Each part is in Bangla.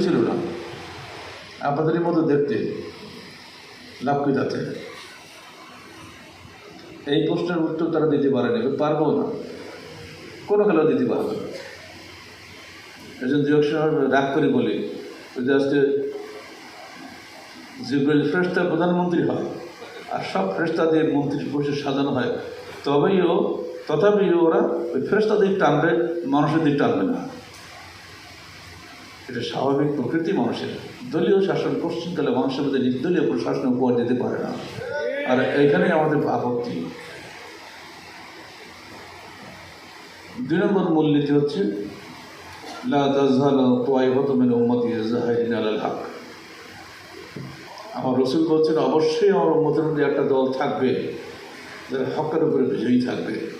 ছিল না আপনাদের মতো দেখতে। লাভ কি তাতে? এই প্রশ্নের উত্তর তারা দিতে পারেনি। পারব না। কোনো খেলা দিতে পারবে না। একজন সময় রাগ করে বলি যদি আজকে জিব্রাইল ফ্রেস্তা প্রধানমন্ত্রী হয় আর সব ফ্রেস্তা দিয়ে মন্ত্রী পরিষদ সাজানো হয়, তবেই ও, তথাপি ওরা ওই ফ্রেস্তা দিক টানবে, মানুষের দিক টানবে না। এটা স্বাভাবিক প্রকৃতি মানুষের। দলীয় শাসন পশ্চিমকালে মানুষের মধ্যে নির্দলীয় প্রশাসন উপহার দিতে পারে না। আর এইখানেই আমাদের আপত্তি। দুই নম্বর মূলনীতি হচ্ছে হক। আমার রসুল বলছেন, অবশ্যই আমার উম্মতের মধ্যে একটা দল থাকবে যারা হকের উপরে বিজয়ী থাকবে।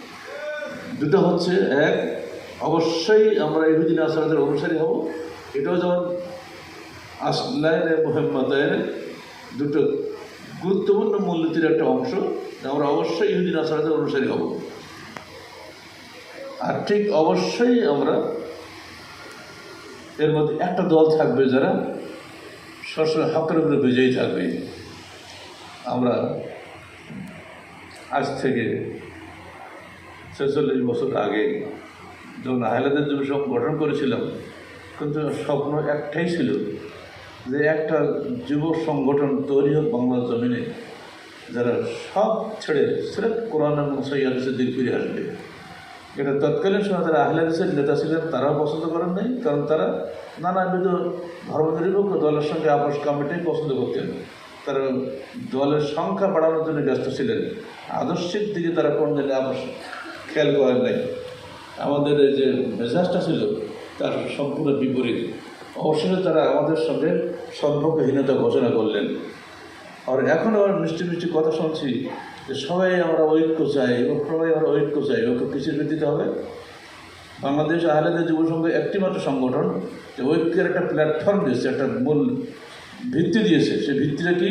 দুটো হচ্ছে, এক, অবশ্যই আমরা ইহুদিন আসাদের অনুসারী হব। এটাও যেমন আসলাইন মোহাম্মদের দুটো গুরুত্বপূর্ণ মূলনীতির একটা অংশ আমরা অবশ্যই ইহুদিন আসাদের অনুসারী হব। আর ঠিক অবশ্যই আমরা এর মধ্যে একটা দল থাকবে যারা সবসময় হকের উপরে বিজয়ী থাকবে। আমরা আজ থেকে ছেচল্লিশ বছর আগে যখন আহলাদের যুব সংঘ গঠন করেছিলাম কিন্তু স্বপ্ন একটাই ছিল যে একটা যুব সংগঠন তৈরি হোক বাংলার জমিনে, যারা সব ছেড়ে সিরেফ কোরআন এবং সৈয়াদের দিক ফিরে আসবে। এটা তৎকালীন সময় যারা আহলাদিসের নেতা ছিলেন, তারাও পছন্দ করেন নাই, কারণ তারা নানাবিধ ধর্মনিরপেক্ষ দলের সঙ্গে আপোষ কমিটি পছন্দ করতেন। তারা দলের সংখ্যা বাড়ানোর জন্য ব্যস্ত ছিলেন। আদর্শিক দিকে তারা কোন দিনে আপোষ খেয়াল করেন নাই। আমাদের যে মেজাজটা ছিল তার সম্পূর্ণ বিপরীত। অবশেষে তারা আমাদের সঙ্গে সম্পর্কহীনতা ঘোষণা করলেন। আর এখন আবার মিষ্টি মিষ্টি কথা শুনছি যে সবাই আমরা ঐক্য চাই এবং সবাই আমরা ঐক্য চাই। ঐক্য কিসের ভিত্তিতে হবে? বাংলাদেশ আহলেদের যুব সংঘ একটি মাত্র সংগঠন যে ঐক্যের একটা প্ল্যাটফর্ম দিয়েছে একটা মূল ভিত্তি দিয়েছে। সে ভিত্তিটা কি?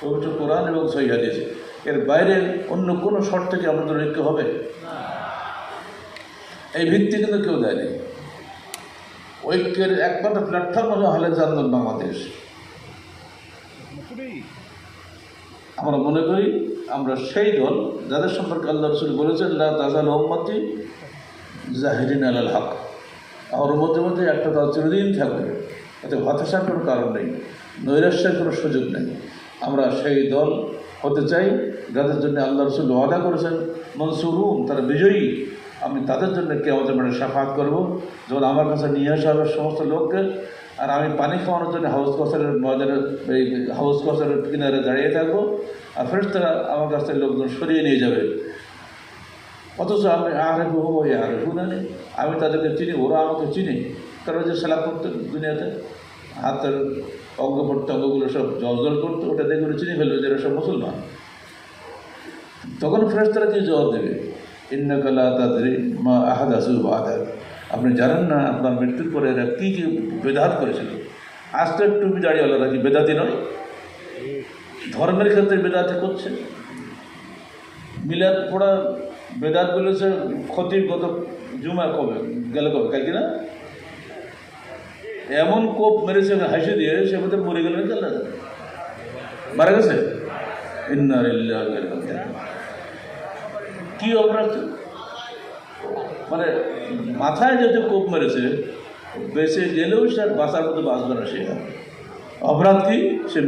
পবিত্র কোরআন এবং সহিহা দিয়েছে এর বাইরে অন্য কোনো শর্ত থেকে আমাদের ঐক্য হবে? এই ভিত্তি কিন্তু কেউ দেয়নি। ঐক্যের একমাত্র প্ল্যাটফর্ম হলো আন্দোলন বাংলাদেশ। আমরা মনে করি আমরা সেই দল যাদের সম্পর্কে আল্লাহ রসুল বলেছেন তাজাল উম্মতি জাহিরিন আলাল হক। আমার মধ্যে মধ্যে একটা দল চিরদিন থাকবে। এতে হতাশার কোনো কারণ নেই, নৈরাশ্যের কোনো সুযোগ নেই। আমরা সেই দল হতে চাই, যাদের জন্য আল্লাহ রসুল ওয়াদা করেছেন, মনসুরুন তারা বিজয়ী। আমি তাদের জন্য কে আমাদের মানে সাফাত করব। যখন আমার কাছে নিয়ে আসা হবে সমস্ত লোককে, আর আমি পানি খাওয়ানোর জন্য হাউস কসারের মজারের এই হাউস কসারের কিনারে দাঁড়িয়ে থাকব, আর ফেরতরা আমার কাছ থেকে লোকজন সরিয়ে নিয়ে যাবে। অথচ আমি আরে হব ওই আরে শুনানি আমি তাদেরকে চিনি, ওরা আমাকে চিনি। তারা যে সেলা করতো দুনিয়াতে, হাতের অঙ্গ প্রত্যঙ্গগুলো সব জল করতো, ওটা দেখে চিনি ফেলবে যে এরা সব মুসলমান। তখন ফেরতরা কি জবাব দেবে? ইন্নাকালা তাদের মা আহাদাসু বাদার আপনি জানেন না, আপনার মৃত্যুর পরে এরা কী কী বেদাত করেছিল? আজ তো একটু দাঁড়িয়েওয়ালারা কি বেদাতি নয়? ধর্মের ক্ষেত্রে বেদাতি করছে। মিলাদ পড়া বেদাত বলেছে ক্ষতি গত জুমা কবে? গেল কবে? কালকে না? এমন কোপ মেরেছে হাসি দিয়ে সে বোধ মরে গেল গেল মারা গেছে? ইন্নার কি অপরাধ? মানে মাথায় যদি কোপ মেরেছে, বেঁচে গেলেও সে বাঁচার মতো বাঁচবে না সে। অপরাধ কি? সে